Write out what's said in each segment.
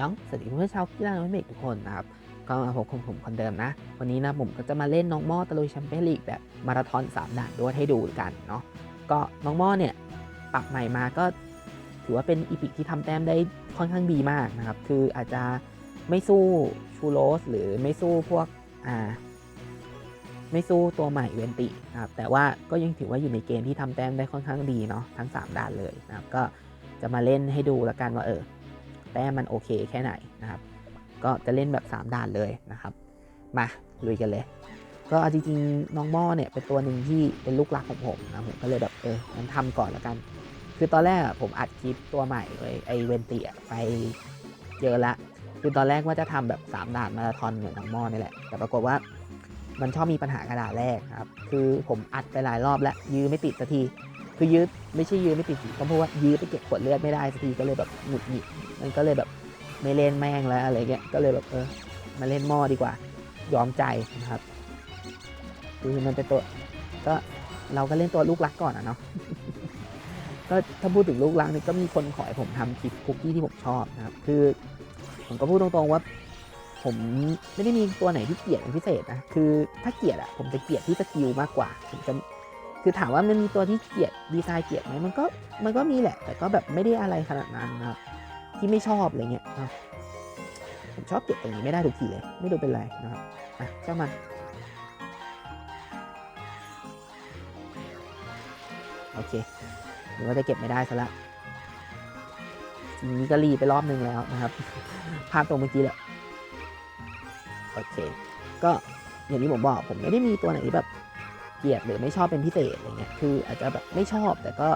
ยองสวัสดีเพื่อนชาวกีฬาโอลิมปิกทุกคนนะครับก็มาพบกับผมคนเดิมนะ วันนี้นะผมก็จะมาเล่นน้องม่อตะลุยแชมเปี้ยนลีกแบบมาราธอน3ด่านด้วยให้ดูกันเนาะก็น้องม่อเนี่ยปรับใหม่มาก็ถือว่าเป็นอีพิกที่ทำแต้มได้ค่อนข้างดีมากนะครับ คืออาจจะไม่สู้ชูโรสหรือไม่สู้พวกอ่าไม่สู้ตัวใหม่เวนตินะครับแต่ว่าก็ยังถือว่าอยู่ในเกณฑ์ที่ทำแต้มได้ค่อนข้างดีเนาะทั้ง 3ด่านเลยนะครับก็จะมาเล่นให้ดูล้วกันว่าเออ แต้มมันโอเคแค่ไหนนะครับ ก็จะเล่นแบบ 3 ด่านเลยนะครับ มาลุยกันเลย ก็เอาจริงๆน้องม่อเนี่ยเป็นตัวหนึ่งที่เป็นลูกรักของผมนะผมก็เลยแบบเออมันทำก่อนแล้วกัน คือตอนแรกผมอัดคลิปตัวใหม่เลยไอเวนติอะไปเยอะละคือตอนแรกว่าจะทำแบบ 3 ด่านมาราธอนเหมือนน้องม่อนี่แหละ แต่ปรากฏว่ามันชอบมีปัญหากระดาษแรกครับ คือผมอัดไปหลายรอบแล้วยื้อไม่ติดสักที คือยื้อไม่ใช่ยื้อไม่ติดสิก็เพราะว่ายื้อไปเก็บขวดเลือดไม่ได้สักทีก็เลยแบบหงุดหงิดมันก็เลยแบบไม่เล่นแม่งแล้วอะไรเงี้ยก็เลยแบบเออมาเล่นหม้อดีกว่า ยอมใจนะครับคือมันเป็นตัวก็เราก็เล่นตัวลูกรักก่อนอะเนาะก็ถ้าพูดถึงลูกรักนี่ก็มีคนขอให้ผมทำคลิปคุกกี้ที่ผมชอบนะครับ คือผมก็พูดตรงๆว่าผมไม่ได้มีตัวไหนที่เกลียดเป็นพิเศษนะ คือถ้าเกลียดอะผมจะเกลียดที่สกิลมากกว่า ผมจะ คือถามว่ามันมีตัวที่เกลียดดีไซน์เกลียดไหมมันก็มันก็มีแหละ แต่ก็แบบไม่ได้อะไรขนาดนั้นนะที่ไม่ชอบอะไรเงี้ยอะผมชอบเก็บตรงนี้ไม่ได้ทุกทีเลย ไม่รู้เป็นไรนะครับอะเจ้ามันโอเคหรือว่าจะเก็บไม่ได้ซะละทีนี้ก็รีไปรอบนึงแล้วนะครับ ภาพตรงเมื่อกี้แหละโอเค ก็อย่างที่ผมบอกผมไม่ได้มีตัวไหนที่แบบ เกลียดหรือไม่ชอบเป็นพิเศษอะไรเงี้ยคืออาจจะแบบไม่ชอบแต่ก็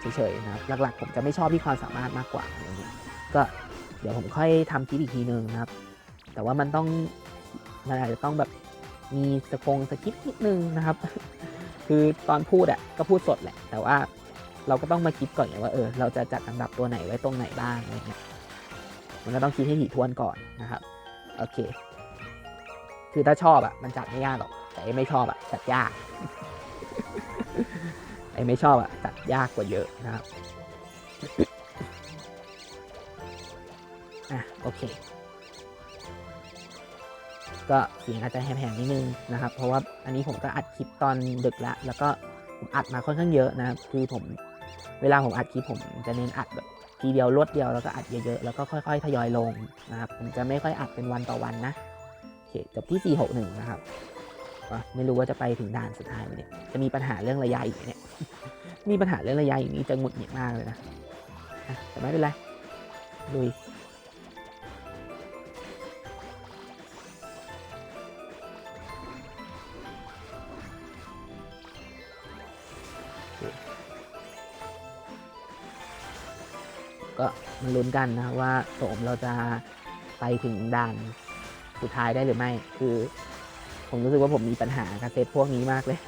เฉยๆนะครับหลักๆ ผมจะไม่ชอบที่ความสามารถมากกว่าอะไรเงี้ยก็เดี๋ยวผมค่อยทำคลิปอีกทีนึงนะครับ แต่ว่ามันต้องมันอาจจะต้องแบบมีสกงสคริปนิดนึงนะครับ คือตอนพูดอะก็พูดสดแหละ แต่ว่าเราก็ต้องมาคิดก่อนไงว่าเออเราจะจัดอันดับตัวไหนไว้ตรงไหนบ้างอะไรเงี้ยมันก็ต้องคิดให้ถี่ถ้วนก่อนนะครับโอเค คือถ้าชอบอะมันจัดไม่ยากหรอก แต่ไอ้ไม่ชอบอะจัดยาก ไอ้ไม่ชอบอะจัดยากกว่าเยอะนะครับอะโอเค ก็เสียงอาจจะแหบๆนิดนึงนะครับ เพราะว่าอันนี้ผมก็อัดคลิปตอนดึกละ แล้วก็ผมอัดมาค่อนข้างเยอะนะครับ คือผมเวลาผมอัดคลิปผมจะเน้นอัดแบบทีเดียวรวดเดียวแล้วก็อัดเยอะๆ แล้วก็ค่อยๆ ทยอยลงนะครับ ผมจะไม่ค่อยอัดเป็นวันต่อวันนะ โอเคจบที่ 461 นะครับ อะไม่รู้ว่าจะไปถึงด่านสุดท้ายไหมเนี่ยจะมีปัญหาเรื่องระยะอีกเนี่ยมีปัญหาเรื่องระยะอย่างนี้จะหงุดหงิดมากเลยนะแต่ไม่เป็นไรลุยก็มาลุ้นกันนะว่าโสมเราจะไปถึงด่านสุดท้ายได้หรือไม่ คือ ผมรู้สึกว่าผมมีปัญหากับเซตพวกนี้มากเลย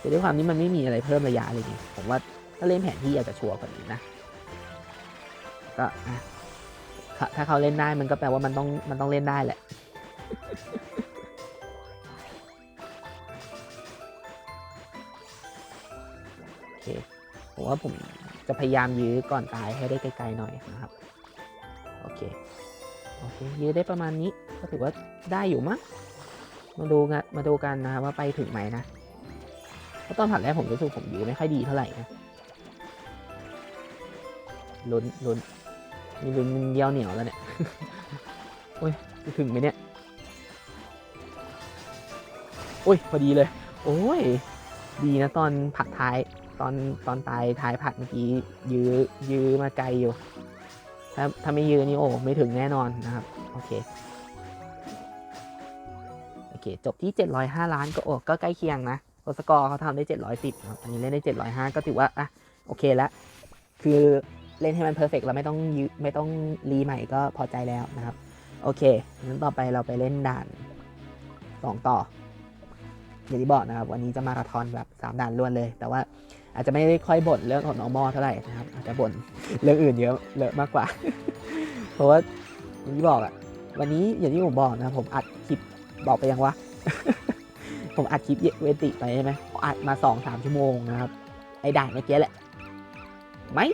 คือด้วยความที่มันไม่มีอะไรเพิ่มระยะอะไรนี่ผมว่าถ้าเล่นแผนที่อาจจะชัวร์กว่านี้นะ ก็อะถ้าเขาเล่นได้มันก็แปลว่ามันต้องมันต้องเล่นได้แหละโอเคผมว่าผมจะพยายามยื้อก่อนตายให้ได้ไกลๆหน่อยนะครับ โอเค โอเคยื้อได้ประมาณนี้ก็ถือว่าได้อยู่มั้งมาดูกันมาดูกันนะครับว่าไปถึงไหมนะเพราะตอนผัดแรกผมรู้สึกผมยื้อไม่ค่อยดีเท่าไหร่นะลุ้นลุ้นมีลุ้นเยี่ยวเหนียวแล้วเนี่ยโอ้ยจะถึงไหมเนี่ยโอ้ยพอดีเลย โอ้ย ดีนะตอนผัดท้ายตอนตอนตายท้ายผัดเมื่อกี้ยื้อยื้อมาไกลอยู่ ถ้าถ้าไม่ยื้อนี่โอ้ไม่ถึงแน่นอนนะครับ โอเค โอเค จบที่ 705 ล้านก็โอ้ก็ใกล้เคียงนะโอสกอร์เขาทำได้ 710ครับอันนี้เล่นได้ 705 ก็ถือว่า อะ โอเคแล้ว คือเล่นให้มันเพอร์เฟกแล้วไม่ต้องยืไม่ต้องรีใหม่ก็พอใจแล้วนะครับ โอเคงั้นต่อไปเราไปเล่นด่าน 2 ต่ออย่างที่บอกนะครับ วันนี้จะมาราธอนแบบ 3 ด่านรวดเลย แต่ว่า อาจจะไม่ได้ค่อยบ่นเรื่องของน้องมอเท่าไหร่นะครับ อาจจะบ่นเรื่องอื่นเยอะเยอะมากกว่า เพราะว่าอย่างที่บอกอะวันนี้อย่างที่ผมบอกนะผมอัดคลิปบอกไปยังวะผมอัดคลิปเวติไปใช่ไหมผมอัดมาสองสามชั่วโมงนะครับ ไอ้ด่านเมื่อกี้แหละ ไม่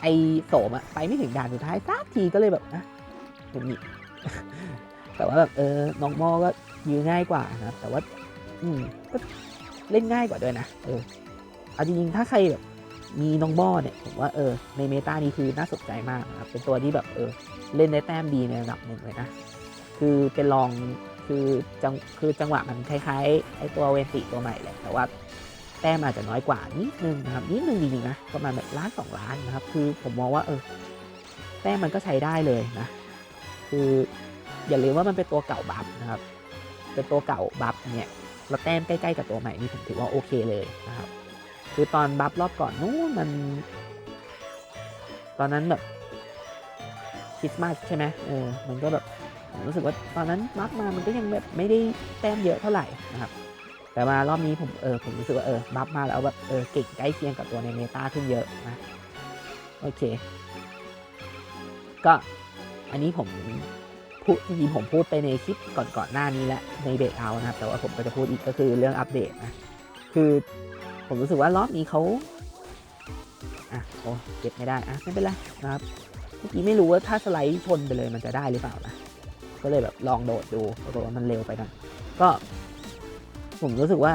ไอโสมอะไปไม่ถึงด่านสุดท้ายสักทีก็เลยแบบนะหงุดหงิดแต่ว่าแบบเออน้องมอก็ยื้อง่ายกว่านะครับ แต่ว่า อืมก็เล่นง่ายกว่าด้วยนะเออ เอาจริงๆถ้าใครแบบมีน้องมอเนี่ยผมว่าเออในเมตานี้คือน่าสนใจมากนะครับเป็นตัวที่แบบเออเล่นได้แต้มดีในระดับหนึ่งเลยนะ คือเป็นลองคือจังคือจังหวะมันคล้ายๆไอตัวเวนติตัวใหม่แหละแต่ว่าแต้มอาจจะน้อยกว่านิดนึงนะครับนิดนึงจริงๆนะประมาณแบบล้านสองล้านนะครับ คือผมมองว่าเออแต้มมันก็ใช้ได้เลยนะ คืออย่าลืมว่ามันเป็นตัวเก่าบัฟนะครับ เป็นตัวเก่าบัฟเนี่ยแล้วแต้มใกล้ๆกับตัวใหม่นี่ผมถือว่าโอเคเลยนะครับ คือตอนบัฟรอบก่อนนู้นมัน ตอนนั้นแบบคริสต์มาสใช่ไหมเออมันก็แบบรู้สึกว่าตอนนั้นบัฟมามันก็ยังแบบไม่ได้แต้มเยอะเท่าไหร่นะครับ แต่มารอบนี้ผมเออผมรู้สึกว่าเออบัฟมาแล้วแบบเออเก่งใกล้เคียงกับตัวในเมตาขึ้นเยอะนะโอเค ก็อันนี้ผมพูดจริงผมพูดไปในคลิปก่อนๆหน้านี้แล้วในเบรกเอานะครับ แต่ว่าผมก็จะพูดอีกก็คือเรื่องอัปเดตนะ คือ ผมรู้สึกว่ารอบนี้เขาอะโอ้เก็บไม่ได้อะไม่เป็นไรนะครับเมื่อกี้ไม่รู้ว่าถ้าสไลด์ชนไปเลยมันจะได้หรือเปล่านะก็เลยแบบลองโดดดูปรากฏว่ามันเร็วไปหนะก็ ผมรู้สึกว่า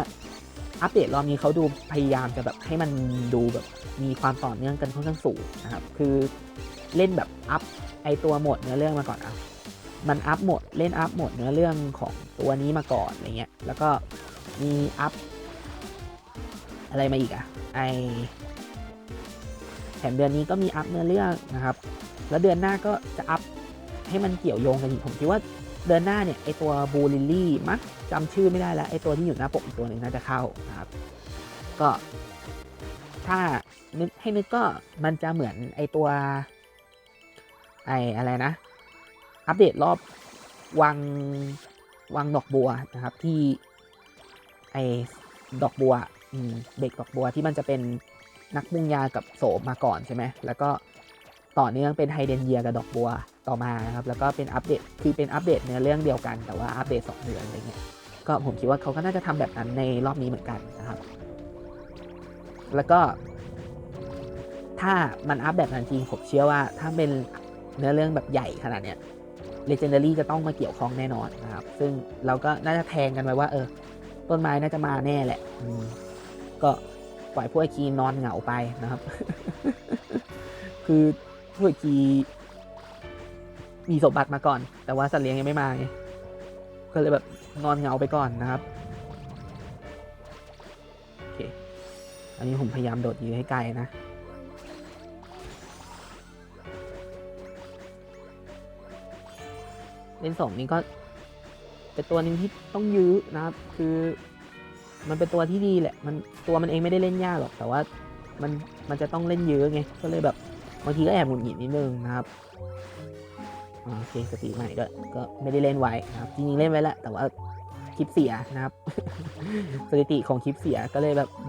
อัปเดตรอบนี้เขาดูพยายามจะแบบให้มันดูแบบมีความต่อเนื่องกันค่อนข้างสูงนะครับ คือเล่นแบบอัพไอตัวโหมดเนื้อเรื่องมาก่อนอะมันอัพโหมดเล่นอัพโหมดเนื้อเรื่องของตัวนี้มาก่อนอะไรเงี้ยแล้วก็มีอัพ อะไรมาอีกอะไอแถมเดือนนี้ก็มีอัพเนื้อเรื่องนะครับ แล้วเดือนหน้าก็จะอัพให้มันเกี่ยวโยงกันอีกผมคิดว่าเดือนหน้าเนี่ยไอตัวบูลิลี่มั้งจำชื่อไม่ได้แล้วไอตัวที่อยู่หน้าปกอีกตัวหนึ่งน่าจะเข้านะครับ ก็ถ้านึกให้นึกก็มันจะเหมือนไอตัวไออะไรนะ อัปเดตรอบวังวังดอกบัวนะครับที่ไอดอกบัว เด็กดอกบัวที่มันจะเป็นนักมุงยากับโสมมาก่อนใช่ไหมแล้วก็ต่อเนื่องเป็นไฮเดนเยียกับดอกบัวต่อมานะครับ แล้วก็เป็นอัปเดต คือเป็นอัปเดตเนื้อเรื่องเดียวกัน แต่ว่าอัปเดตสองเดือนอะไรเงี้ย ก็ผมคิดว่าเขาก็น่าจะทำแบบนั้นในรอบนี้เหมือนกันนะครับ แล้วก็ ถ้ามันอัพแบบนั้นจริงผมเชื่อว่า ถ้าเป็นเนื้อเรื่องแบบใหญ่ขนาดเนี้ย Legendary จะต้องมาเกี่ยวข้องแน่นอนนะครับ ซึ่งเราก็น่าจะแทงกันไว้ว่า เออ ต้นไม้น่าจะมาแน่แหละ ก็ปล่อยพวกไอคีนอนเหงาไปนะครับ คือพวกไอคีมีสมบัติมาก่อน แต่ว่าสัตว์เลี้ยงยังไม่มาไงก็เลยแบบนอนเหงาไปก่อนนะครับโอเคอันนี้ผมพยายามโดดยื้อให้ไกลนะเลนสองนี้ก็เป็นตัวหนึงที่ต้องยื้อนะครับ คือ มันเป็นตัวที่ดีแหละ มันตัวมันเองไม่ได้เล่นยากหรอก แต่ว่ามันมันจะต้องเล่นเยอะไง ก็เลยแบบบางทีก็แอบหงุดหงิดนิดนึงนะครับโอเคสติใหม่ด้วย ก็ไม่ได้เล่นไว้นะครับ จริงๆเล่นไว้แล้วแต่ว่าคลิปเสียนะครับ สถิติของคลิปเสียก็เลยแบบอ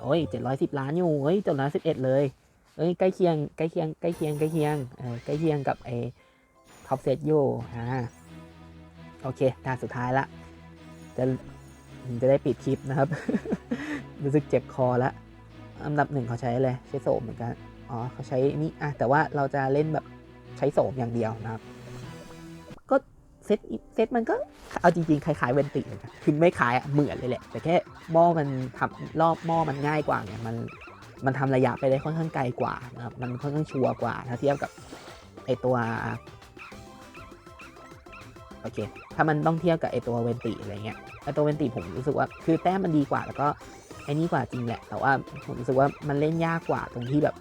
โอ้ยเจ็ดร้อยสิบล้านอยู่เฮ้ยเจ็ดร้อยสิบเอ็ดเลยเอ้ยใกล้เคียงใกล้เคียงใกล้เคียงใกล้เคียงเออใกล้เคียงกับไอ้ท็อปเซตอยู่อ่า อเคด่านสุดท้ายละ จะจะได้ปิดคลิปนะครับ รู้สึกเจ็บคอละอันดับหนึ่งเขาใช้อะไรใช้โสมเหมือนกัน อ๋อเขาใช้นี่อะแต่ว่าเราจะเล่นแบบใช้โสมอย่างเดียวนะครับ ก็เซตเซตมันก็เอาจริงๆคล้ายๆเวนติเลยนะคือไม่คล้ายเหมือนเลยแหละ แต่แค่หม้อมันทำรอบหม้อมันง่ายกว่าไงมันมันทำระยะไปได้ค่อนข้างไกลกว่านะครับมันค่อนข้างชัวร์กว่าถ้าเทียบกับไอตัว โอเค ถ้ามันต้องเทียบกับไอตัวเวนติอะไรเงี้ยไอตัวเวนติผมรู้สึกว่าคือแต้มมันดีกว่าแล้วก็ไอนี่กว่าจริงแหละ แต่ว่าผมรู้สึกว่ามันเล่นยากกว่าตรงที่แบบ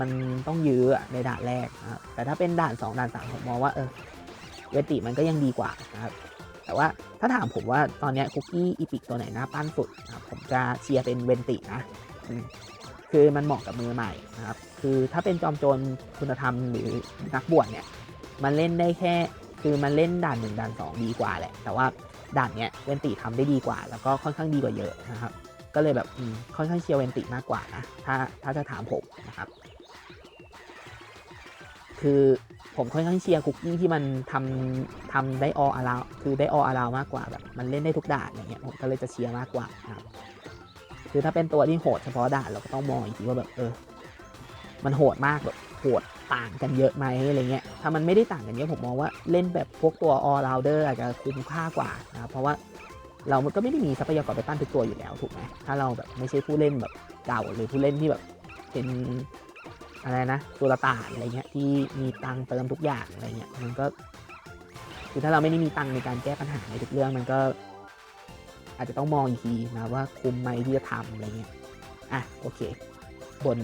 มันต้องยื้อะในด่านแรกนะครับแต่ถ้าเป็นด่าน 2 ด่าน 3 ผมมองว่าเออเวนติมันก็ยังดีกว่านะครับ แต่ว่าถ้าถามผมว่าตอนนี้คุกกี้อีพิกตัวไหนน่าปั้นสุดนะครับผมจะเชียร์เป็นเวนตินะคือมันเหมาะกับมือใหม่นะครับ คือถ้าเป็นจอมโจรคุณธรรมหรือนักบวชเนี่ย มันเล่นได้แค่ คือมันเล่นด่านหนึ่งด่านสองดีกว่าแหละ แต่ว่าด่านเนี้ยเวนติทำได้ดีกว่า แล้วก็ค่อนข้างดีกว่าเยอะนะครับ ก็เลยแบบค่อนข้างเชียร์เวนติมากกว่านะถ้าถ้าจะถามผมนะครับ คือผมค่อนข้างเชียร์คุกกี้ที่มันทำทำได้อออาราคือได้อออาราวมากกว่าแบบมันเล่นได้ทุกด่านอย่างเงี้ยผมก็เลยจะเชียร์มากกว่านะครับคือถ้าเป็นตัวที่โหดเฉพาะด่านเราก็ต้องมองอีกทีว่าแบบเออ มันโหดมากแบบโหด ต่างกันเยอะไหมอะไรเงี้ย ถ้ามันไม่ได้ต่างกันเยอะผมมองว่าเล่นแบบพวกตัว all rounder อาจจะคุ้มค่ากว่านะครับเพราะว่าเรามันก็ไม่ได้มีทรัพยากรไปปั้นทุกตัวอยู่แล้วถูกไหมถ้าเราแบบไม่ใช่ผู้เล่นแบบเก่าหรือผู้เล่นที่แบบเป็นอะไรนะตัวตานอะไรเงี้ยที่มีตังเติมทุกอย่างอะไรเงี้ยมันก็คือถ้าเราไม่ได้มีตังในการแก้ปัญหาในทุกเรื่องมันก็ อาจจะต้องมองอีกทีนะว่าคุ้มไหมที่จะทำอะไรเงี้ยอะโอเค บน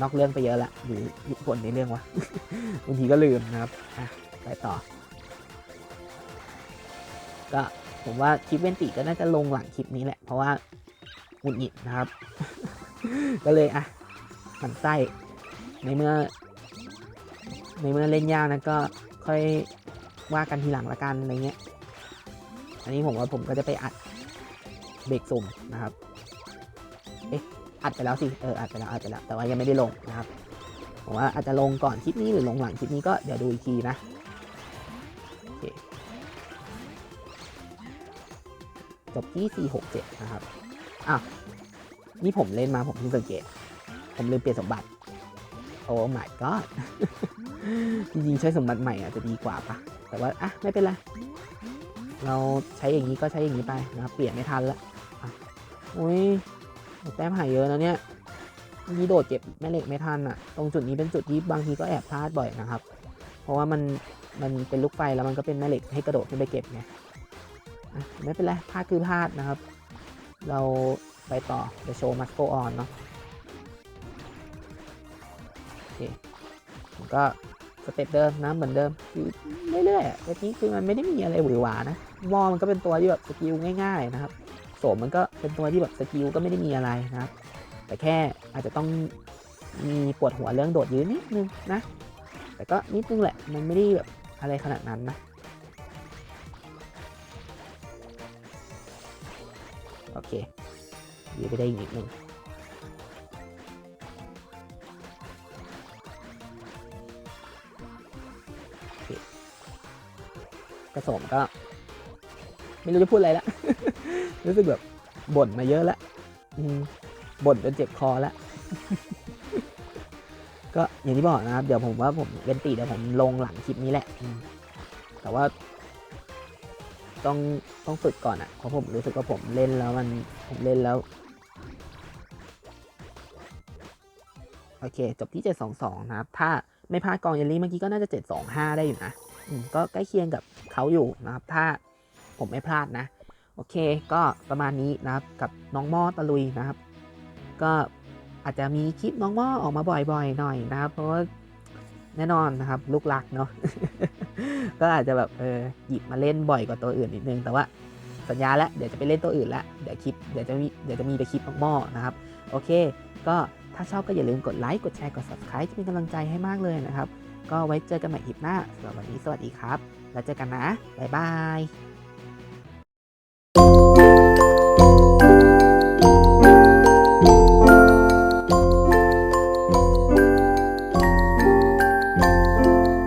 นอกเรื่องไปเยอะละหรือบนในเรื่องวะบางทีก็ลืมนะครับอะไปต่อ ก็ผมว่าคลิปเวนติก็น่าจะลงหลังคลิปนี้แหละ เพราะว่าหงุดหงิดนะครับ ก็เลยอะมันไส้ในเมื่อ ในเมื่อเล่นยากนะก็ค่อยว่ากันทีหลังละกันอะไรเงี้ย อันนี้ผมว่าผมก็จะไปอัดเบรกสุ่มนะครับ อัดไปแล้วสิ เออ อัดไปแล้ว อัดไปแล้ว แต่ว่ายังไม่ได้ลงนะครับ ผมว่าอาจจะลงก่อนคลิปนี้หรือลงหลังคลิปนี้ก็เดี๋ยวดูอีกทีนะจบที่ 467 นะครับ อ้าว นี่ผมเล่นมาผมเพิ่งสังเกต ผมลืมเปลี่ยนสมบัติ โอ้ my god จริงๆ ใช้สมบัติใหม่อาจจะดีกว่าปะแต่ว่า อะ ไม่เป็นไร เราใช้อย่างนี้ก็ใช้อย่างนี้ไปนะครับ เปลี่ยนไม่ทันละอุ้ย แต้มหายเยอะนะเนี่ยนี่โดดเก็บแม่เหล็กไม่ทันอะตรงจุดนี้เป็นจุดที่บางทีก็แอบพลาดบ่อยนะครับ เพราะว่ามันมันเป็นลูกไฟแล้วมันก็เป็นแม่เหล็กให้กระโดดขึ้นไปเก็บไงไม่เป็นไรพลาดคือพลาดนะครับ เราไปต่อ The show must go on เนาะโอเคก็สเต็ปเดิมนะเหมือนเดิมคือเรื่อยๆอะเวทีนี้คือมันไม่ได้มีอะไรหวือหวานะวอมันก็เป็นตัวที่แบบสกิลง่าย ๆ นะครับ สมมันก็เป็นตัวที่แบบสกิลก็ไม่ได้มีอะไรนะครับ แต่แค่อาจจะต้องมีปวดหัวเรื่องโดดยืนนิดนึงนะ แต่ก็นิดนึงแหละ มันไม่ได้แบบอะไรขนาดนั้นนะ โอเคยืนไปได้อีกนิดนึงโอเคกระสมก็ ไม่รู้จะพูดอะไรละ รู้สึกแบบบ่นมาเยอะแล้วบ่นจนเจ็บคอแล้วก็อย่างที่บอกนะครับ เดี๋ยวผมว่าผมเวนตีเดี๋ยวผมลงหลังคลิปนี้แหละ แต่ว่า ต้องต้องฝึกก่อนอะ่ะ เพราะผมรู้สึกว่าผมเล่นแล้วมันผมเล่นแล้ว โอเค จบที่ 722 นะครับ ถ้าไม่พลาดกองเยลลี่เมื่อกี้ก็น่าจะ 725 ได้อยู่นะก็ใกล้เคียงกับเขาอยู่นะครับ ถ้า ผมไม่พลาดนะ โอเค ก็ประมาณนี้นะครับกับน้องมอตะลุยนะครับ ก็อาจจะมีคลิปน้องมอออกมาบ่อยๆ หน่อยนะครับ เพราะว่าแน่นอนนะครับ ลูกรักเนาะก็อาจจะแบบเออหยิบมาเล่นบ่อยกว่าตัวอื่นนิดนึงแต่ว่าสัญญาแล้วเดี๋ยวจะไปเล่นตัวอื่นละเดี๋ยวคลิปเดี๋ยวจะมีเดี๋ยวจะมีไปคลิปน้องหม้อนะครับ โอเค ก็ถ้าชอบก็อย่าลืมกดไลค์กดแชร์กด subscribe จะเป็นกำลังใจให้มากเลยนะครับ ก็ไว้เจอกันใหม่คลิปหน้าสำหรับวันนี้สวัสดีครับ แล้วเจอกันนะ บ๊ายบาย